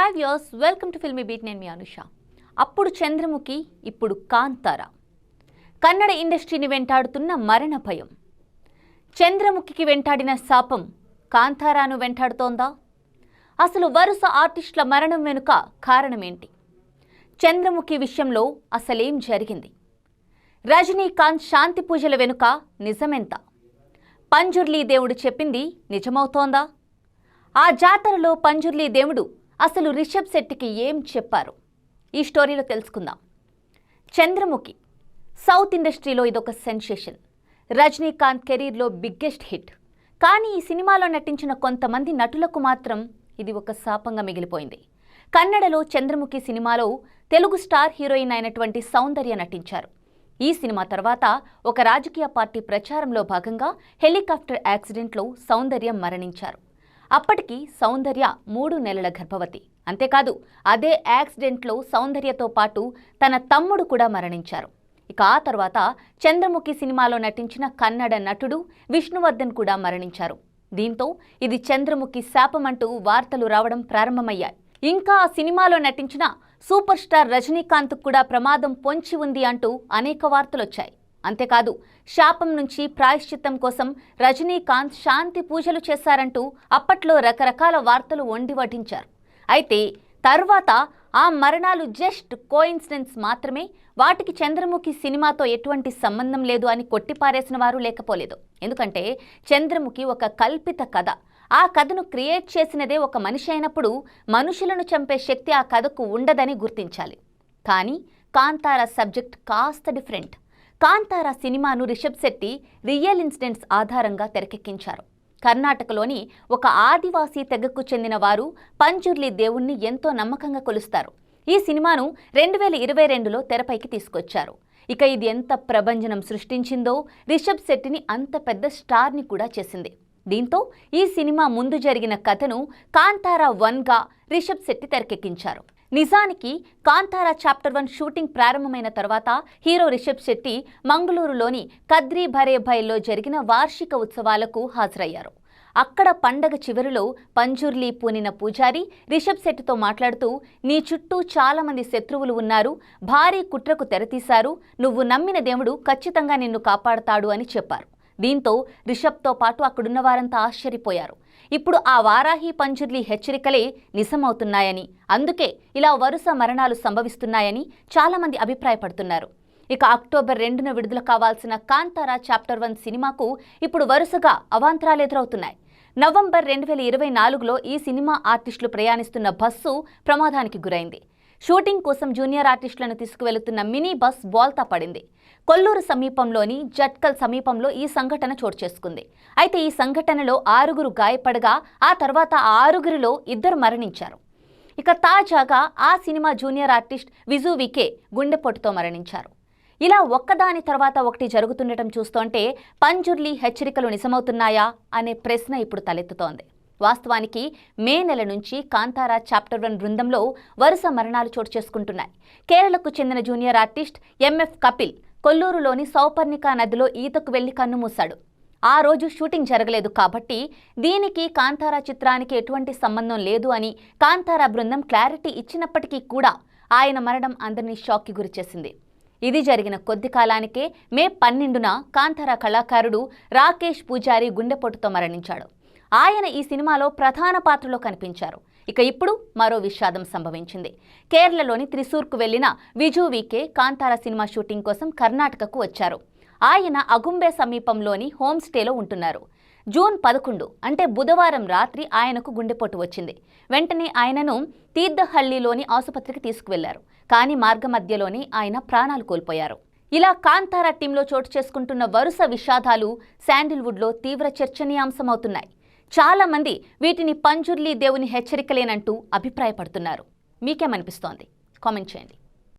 Hi views welcome to Filmibeat నేను మీ అనుష. అప్పుడు చంద్రముఖి ఇప్పుడు కాంతార. కన్నడ ఇండస్ట్రీని వెంటాడుతున్న మరణ భయం. చంద్రముఖికి వెంటాడిన శాపం కాంతారాను వెంటాడుతోందా? అసలు వరుస ఆర్టిస్టుల మరణం వెనుక కారణమేంటి? చంద్రముఖి విషయంలో అసలేం జరిగింది? రజనీకాంత్ శాంతి పూజల వెనుక నిజమెంత? పంజుర్లీ దేవుడు చెప్పింది నిజమవుతోందా? ఆ జాతరలో పంజుర్లీ దేవుడు అసలు రిషబ్ శెట్టికి ఏం చెప్పారు? ఈ స్టోరీలో తెలుసుకుందాం. చంద్రముఖి సౌత్ ఇండస్ట్రీలో ఇదొక సెన్సేషన్. రజనీకాంత్ కెరీర్లో బిగ్గెస్ట్ హిట్. కానీ ఈ సినిమాలో నటించిన కొంతమంది నటులకు మాత్రం ఇది ఒక శాపంగా మిగిలిపోయింది. కన్నడలో చంద్రముఖి సినిమాలో తెలుగు స్టార్ హీరోయిన్ అయినటువంటి సౌందర్య నటించారు. ఈ సినిమా తర్వాత ఒక రాజకీయ పార్టీ ప్రచారంలో భాగంగా హెలికాప్టర్ యాక్సిడెంట్లో సౌందర్య మరణించారు. అప్పటికి సౌందర్య మూడు నెలల గర్భవతి. అంతేకాదు అదే యాక్సిడెంట్లో సౌందర్యతో పాటు తన తమ్ముడు కూడా మరణించారు. ఇక ఆ తర్వాత చంద్రముఖి సినిమాలో నటించిన కన్నడ నటుడు విష్ణువర్ధన్ కూడా మరణించారు. దీంతో ఇది చంద్రముఖి శాపమంటూ వార్తలు రావడం ప్రారంభమయ్యాయి. ఇంకా ఆ సినిమాలో నటించిన సూపర్ స్టార్ రజనీకాంత్ కూడా ప్రమాదం పొంచి ఉంది అంటూ అనేక వార్తలొచ్చాయి. అంతేకాదు శాపం నుంచి ప్రాయశ్చిత్తం కోసం రజనీకాంత్ శాంతి పూజలు చేశారంటూ అప్పట్లో రకరకాల వార్తలు వండి వడ్డించారు. అయితే తర్వాత ఆ మరణాలు జస్ట్ కోయిన్సిడెన్స్ మాత్రమే వాటికి చంద్రముఖి సినిమాతో ఎటువంటి సంబంధం లేదు అని కొట్టిపారేసిన వారు లేకపోలేదు. ఎందుకంటే చంద్రముఖి ఒక కల్పిత కథ. ఆ కథను క్రియేట్ చేసినదే ఒక మనిషి అయినప్పుడు మనుషులను చంపే శక్తి ఆ కథకు ఉండదని గుర్తించాలి. కానీ కాంతార సబ్జెక్ట్ కాస్త డిఫరెంట్. కాంతార సినిమాను రిషబ్ శెట్టి రియల్ ఇన్సిడెంట్స్ ఆధారంగా తెరకెక్కించారు. కర్ణాటకలోని ఒక ఆదివాసీ తెగకు చెందిన వారు పంజుర్లి దేవుణ్ణి ఎంతో నమ్మకంగా కొలుస్తారు. ఈ సినిమాను రెండు వేల ఇరవై రెండులో తెరపైకి తీసుకొచ్చారు. ఇక ఇది ఎంత ప్రభంజనం సృష్టించిందో రిషబ్ శెట్టిని అంత పెద్ద స్టార్ని కూడా చేసింది. దీంతో ఈ సినిమా ముందు జరిగిన కథను కాంతారా వన్గా రిషబ్ శెట్టి తెరకెక్కించారు. నిజానికి కాంతారా చాప్టర్ వన్ షూటింగ్ ప్రారంభమైన తర్వాత హీరో రిషబ్ శెట్టి మంగళూరులోని కద్రి భరే భైల్లో జరిగిన వార్షిక ఉత్సవాలకు హాజరయ్యారు. అక్కడ పండగ చివరిలో పంజుర్లీ పూనిన పూజారి రిషబ్ శెట్టితో మాట్లాడుతూ నీ చుట్టూ చాలామంది శత్రువులు ఉన్నారు భారీ కుట్రకు తెరతీశారు నువ్వు నమ్మిన దేవుడు ఖచ్చితంగా నిన్ను కాపాడతాడు అని చెప్పారు. దీంతో రిషబ్తో పాటు అక్కడున్న వారంతా ఆశ్చర్యపోయారు. ఇప్పుడు ఆ వారాహి పంజుర్లి హెచ్చరికలే నిజమవుతున్నాయని. అందుకే ఇలా వరుస మరణాలు సంభవిస్తున్నాయని చాలామంది అభిప్రాయపడుతున్నారు. ఇక అక్టోబర్ రెండున విడుదల కావాల్సిన కాంతారా చాప్టర్ వన్ సినిమాకు ఇప్పుడు వరుసగా అవాంతరాలు ఎదురవుతున్నాయి. నవంబర్ రెండు వేల ఇరవై నాలుగులో ఈ సినిమా ఆర్టిస్టులు ప్రయాణిస్తున్న బస్సు ప్రమాదానికి గురైంది. షూటింగ్ కోసం జూనియర్ ఆర్టిస్టులను తీసుకువెళుతున్న మినీ బస్ బోల్తా పడింది. కొల్లూరు సమీపంలోని జట్కల్ సమీపంలో ఈ సంఘటన చోటు చేసుకుంది. అయితే ఈ సంఘటనలో ఆరుగురు గాయపడగా ఆ తర్వాత ఆరుగురిలో ఇద్దరు మరణించారు. ఇక తాజాగా ఆ సినిమా జూనియర్ ఆర్టిస్ట్ విజు వికే గుండెపోటుతో మరణించారు. ఇలా ఒక్కదాని తర్వాత ఒకటి జరుగుతుండటం చూస్తుంటే పంజుర్లీ హెచ్చరికలు నిజమవుతున్నాయా అనే ప్రశ్న ఇప్పుడు తలెత్తుతోంది. వాస్తవానికి మే నెల నుంచి కాంతారా చాప్టర్ వన్ బృందంలో వరుస మరణాలు చోటు చేసుకుంటున్నాయి. కేరళకు చెందిన జూనియర్ ఆర్టిస్ట్ ఎంఎఫ్ కపిల్ కొల్లూరులోని సౌపర్ణికా నదిలో ఈతకు వెళ్ళి కన్నుమూశాడు ఆ రోజు షూటింగ్ జరగలేదు కాబట్టి దీనికి కాంతారా చిత్రానికి ఎటువంటి సంబంధం లేదు అని కాంతారా బృందం క్లారిటీ ఇచ్చినప్పటికీ కూడా ఆయన మరణం అందరినీ షాక్కి గురిచేసింది ఇది జరిగిన కొద్ది కాలానికే మే పన్నెండున కాంతారా కళాకారుడు రాకేష్ పూజారి గుండెపోటుతో మరణించాడు. ఆయన ఈ సినిమాలో ప్రధాన పాత్రలో కనిపించారు. ఇక ఇప్పుడు మరో విషాదం సంభవించింది. కేరళలోని త్రిశూర్కు వెళ్ళిన విజు వికే కాంతార సినిమా షూటింగ్ కోసం కర్ణాటకకు వచ్చారు. ఆయన అగుంబే సమీపంలోని హోమ్ స్టేలో ఉంటున్నారు. జూన్ పదకొండు అంటే బుధవారం రాత్రి ఆయనకు గుండెపోటు వచ్చింది. వెంటనే ఆయనను తీర్థహళ్ళిలోని ఆసుపత్రికి తీసుకువెళ్ళారు. కానీ మార్గమధ్యలోనే ఆయన ప్రాణాలు కోల్పోయారు. ఇలా కాంతార టీంలో చోటు చేసుకుంటున్న వరుస విషాదాలు శాండిల్వుడ్లో తీవ్ర చర్చనీయాంశమవుతున్నాయి. చాలా మంది వీటిని పంజుర్లీ దేవుని హెచ్చరికలేనంటూ అభిప్రాయపడుతున్నారు. మీకేమనిపిస్తోంది? కామెంట్ చేయండి.